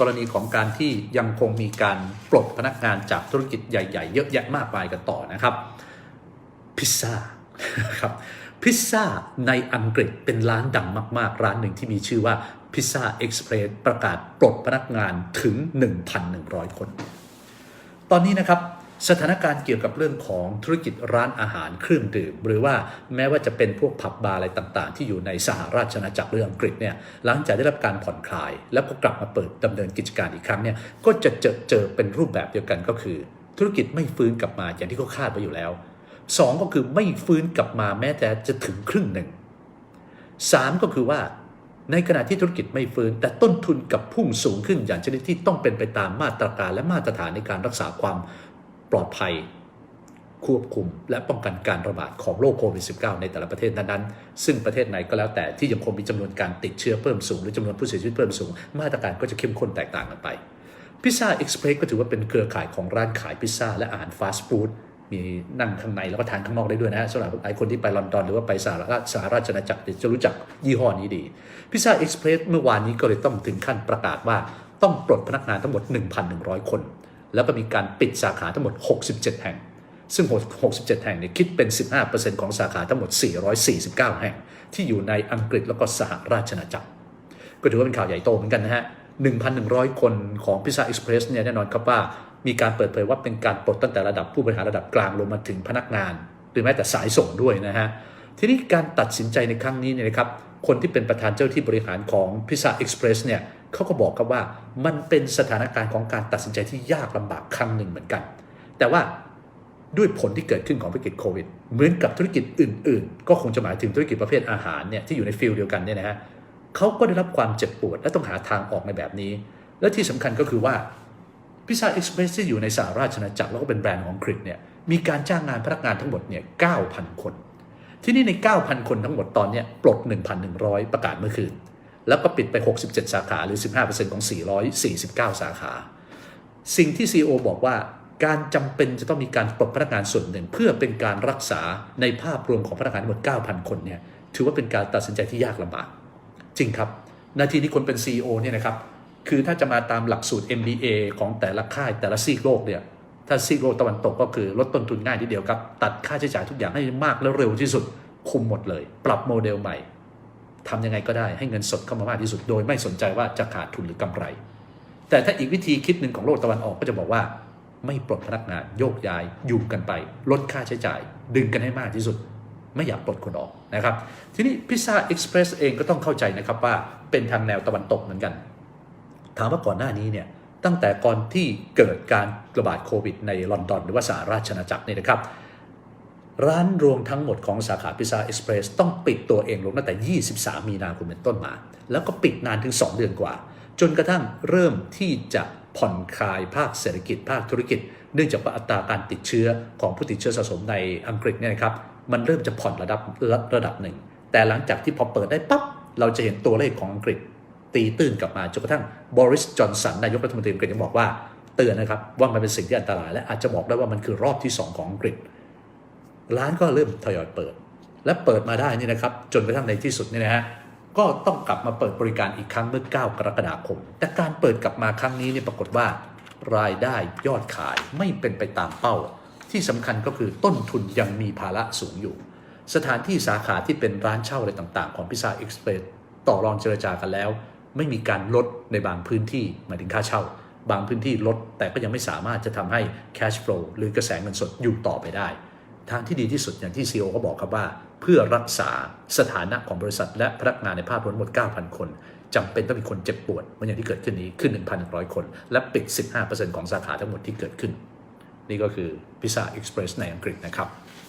กรณีของการที่ยังคงมีการปลดพนักงานจากธุรกิจใหญ่ ๆ เยอะแยะมากมายกันต่อนะครับพิซซ่าครับพิซซ่าในอังกฤษเป็นร้านดังมาก ๆ ร้านหนึ่งที่มีชื่อว่าพิซซ่าเอ็กซ์เพรสประกาศปลดพนักงานถึง 1,100 คน ตอนนี้นะครับ สถานการณ์เกี่ยวกับเรื่องของธุรกิจร้านอาหารเครื่องดื่ม หรือว่าแม้ว่าจะเป็นพวกผับบาร์อะไรต่างๆ ที่อยู่ในสหราชอาณาจักรหรืออังกฤษเนี่ยหลังจากได้รับการผ่อนคลาย แล้วก็กลับมาเปิดดำเนินกิจการอีกครั้งเนี่ยก็จะเจอเจอเป็นรูปแบบเดียวกันก็คือ ธุรกิจไม่ฟื้นกลับมาอย่างที่เขาคาดไว้อยู่แล้วสองก็คือไม่ฟื้นกลับมาแม้แต่จะถึงครึ่งหนึ่งสามก็คือว่าในขณะที่ธุรกิจไม่ฟื้น แต่ต้นทุนกับพุ่งสูงขึ้นอย่างชนิดที่ต้องเป็นไปตามมาตรการและมาตรฐานในการรักษาความ ปลอดภัย ควบคุม และป้องกันการระบาดของโรคโควิด -19 ในแต่ละประเทศนั้นๆ ซึ่งประเทศไหนก็แล้วแต่ที่ยังคงมีจำนวนการติดเชื้อเพิ่มสูง หรือจำนวนผู้เสียชีวิตเพิ่มสูง มาตรการก็จะเข้มข้นแตกต่างกันไปพิซซ่าเอ็กซ์เพรสก็ถือว่าเป็นเครือข่ายของร้านขายพิซซ่าและอาหารฟาสต์ฟู้ดมีนั่งข้างในแล้วก็ทานข้างนอกได้ด้วยนะฮะสำหรับหลายคนที่ไปลอนดอนหรือว่าไปสหรัฐสหราชอาณาจักรจะรู้จักยี่ห้อนี้ดีพิซซ่าเอ็กซ์เพรสเมื่อวานนี้ก็เลยต้องถึงขั้นประกาศว่าต้องปลดพนักงานทั้งหมด 1,100 คน แล้วก็มีการปิดสาขาทั้งหมด 67 แห่ง ซึ่ง 67 แห่งเนี่ยคิดเป็น 15%ของสาขาทั้งหมด 449 แห่ง ที่อยู่ในอังกฤษแล้วก็สหราชอาณาจักร ก็ถือว่าเป็นข่าวใหญ่โตเหมือนกันนะฮะ 1,100 คนของ Pizza Express เนี่ยแน่นอนครับว่ามีการเปิดเผยว่าเป็นการปลดตั้งแต่ระดับผู้บริหารระดับกลางลงมาถึงพนักงาน หรือแม้แต่สายส่งด้วยนะฮะ ทีนี้การตัดสินใจในครั้งนี้เนี่ยนะครับ คนที่เป็นประธานเจ้าที่บริหารของ Pizza Express เนี่ย เขาก็บอกครับว่ามันเป็นสถานการณ์ของการตัดสินใจที่ยากลำบากครั้งหนึ่งเหมือนกัน แต่ว่าด้วยผลที่เกิดขึ้นของวิกฤตโควิด เหมือนกับธุรกิจอื่น ๆ ก็คงจะหมายถึงธุรกิจประเภทอาหารเนี่ยที่อยู่ในฟิลเดียวกันเนี่ยนะฮะเขาก็ได้รับความเจ็บปวดและต้องหาทางออกในแบบนี้ และที่สำคัญก็คือว่าพิซซ่าเอ็กซ์เพรสที่อยู่ในสหราชอาณาจักรแล้วก็เป็นแบรนด์ของอังกฤษเนี่ยมีการจ้างงานพนักงานทั้งหมดเนี่ย9,000 คน ที่นี่ใน 9,000 คนทั้งหมดตอนนี้ปลด 1,100 ประกาศเมื่อคืน แล้วก็ปิดไป 67 สาขาหรือ 15%ของ 449 สาขา สิ่งที่ CEO บอกว่าการจำเป็นจะต้องมีการปลดพนักงานส่วนหนึ่ง เพื่อเป็นการรักษาในภาพรวมของพนักงานทั้งหมด 9,000 คนเนี่ยถือว่าเป็นการตัดสินใจที่ยากลำบาก จริงครับ นาทีนี้คนเป็น CEO เนี่ยนะครับคือถ้าจะมาตามหลักสูตร MBA ของแต่ละค่ายแต่ละซีกโลกเนี่ยถ้าซีกโลกตะวันตกก็คือลดต้นทุนง่ายทีเดียวครับ ตัดค่าใช้จ่ายทุกอย่างให้มากและเร็วที่สุดคุมหมดเลย ปรับโมเดลใหม่ ทำยังไงก็ได้ให้เงินสดเข้ามามากที่สุด โดยไม่สนใจว่าจะขาดทุนหรือกำไร แต่ถ้าอีกวิธีคิดหนึ่งของโลกตะวันออกก็จะบอกว่า ไม่ปลดพนักงานโยกย้ายอยู่กันไป ลดค่าใช้จ่าย ดึงกันให้มากที่สุด ไม่อยากปลดคนออกนะครับ ทีนี้พิซซ่าเอ็กซ์เพรสเองก็ต้องเข้าใจนะครับว่าเป็นทางแนวตะวันตกเหมือนกัน ถามว่าก่อนหน้านี้เนี่ยตั้งแต่ก่อนที่เกิดการระบาดโควิดในลอนดอนหรือว่าสหราชอาณาจักรเนี่ยนะครับ ร้านรวงทั้งหมดของสาขาพิซซ่าเอ็กซ์เพรสต้องปิดตัวเองลงตั้งแต่ 23 มีนาคมเป็นต้นมา แล้วก็ปิดนานถึง 2 เดือนกว่า จนกระทั่งเริ่มที่จะผ่อนคลายภาคเศรษฐกิจภาคธุรกิจ เนื่องจากว่าอัตราการติดเชื้อของผู้ติดเชื้อสะสมในอังกฤษเนี่ยนะครับมันเริ่มจะผ่อนระดับระดับหนึ่ง แต่หลังจากที่พอเปิดได้ปั๊บเราจะเห็นตัวเลขของอังกฤษ ตีตื้นกลับมาจนกระทั่งบริสจอนสันนายกรัฐมนตรีอังกฤษยังบอกว่าเตือนนะครับว่ามันเป็นสิ่งที่อันตรายและอาจจะบอกได้ว่ามันคือรอบที่ 2 ของอังกฤษ ร้านก็เริ่มทยอยเปิด และเปิดมาได้นี่นะครับ จนกระทั่งในที่สุดนี่นะฮะก็ต้องกลับมาเปิดบริการอีกครั้งเมื่อ 9 กรกฎาคม แต่การเปิดกลับมาครั้งนี้เนี่ยปรากฏว่า รายได้ยอดขายไม่เป็นไปตามเป้า ที่สำคัญก็คือต้นทุนยังมีภาระสูงอยู่ สถานที่สาขาที่เป็นร้านเช่าอะไรต่างๆ ของพิซซ่าเอ็กซ์เพรสต่อรองเจรจากันแล้ว ไม่มีการลดในบางพื้นที่หมายถึงค่าเช่า บางพื้นที่ลดแต่ก็ยังไม่สามารถจะทำให้ cash flow หรือกระแสเงินสดอยู่ต่อไปได้ ทางที่ดีที่สุดอย่างที่ CEO ก็บอกครับว่า เพื่อรักษาสถานะของบริษัท และพนักงานในภาพรวมทั้งหมด 9,000 คนจำเป็นต้องมีคนเจ็บปวดเหมือนอย่างที่เกิดขึ้นนี้ขึ้น 1,100 คน และปิด 15%ของสาขาทั้งหมดที่เกิดขึ้น นี่ก็คือพิซซ่าเอ็กซ์เพรสในอังกฤษนะครับ